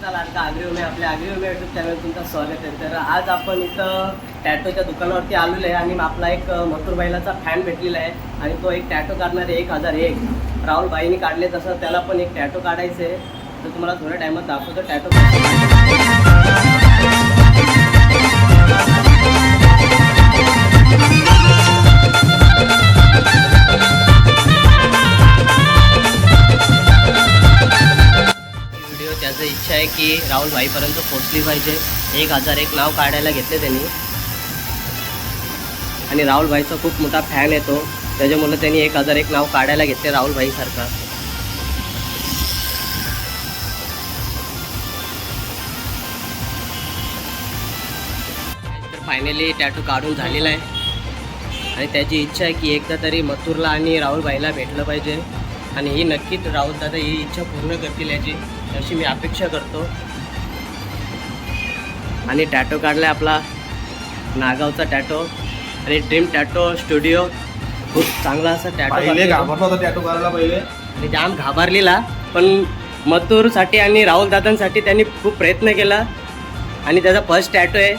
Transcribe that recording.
तुमचा लाडका आगरी उमे आपल्या आगरी उमे युट्यूब चॅनल तुमचं स्वागत आहे. तर आज आपण इथं टॅटोच्या दुकानावरती आलेलो आहे आणि आपला एक मथुर बैलाचा फॅन भेटलेला आहे. आणि तो एक टॅटो काढणार आहे एक हजार एक. राहुल बाईंनी काढले तसं त्याला पण एक टॅटो काढायचं आहे तर तुम्हाला थोड्या टायमात दाखवतो. टॅटो त्याचं इच्छा आहे की राहुल भाईपर्यंत पोचली पाहिजे. एक हजार एक नाव काढायला घेतले त्यांनी. आणि राहुल भाईचा खूप मोठा फॅन येतो त्याच्यामुळे त्यांनी एक हजार एक नाव काढायला घेतले राहुल भाईसारखा तर फायनली टॅटू काढून झालेला आहे. आणि त्याची इच्छा आहे की एकदा तरी मथुरला आणि राहुल भाईला भेटलं पाहिजे. आणि ही नक्कीच राहुल दादा ही इच्छा पूर्ण करतील याची अशी मी अपेक्षा करतो. आणि टॅटो काढला आपला नागावचा टॅटो आणि ड्रीम टॅटो स्टुडिओ खूप चांगला असा टॅटो टॅटू करायला पहिले. आणि जाम घाबरलेला पण मथुरसाठी आणि राहुल दादांसाठी त्यांनी खूप प्रयत्न केला. आणि त्याचा फर्स्ट टॅटो आहे.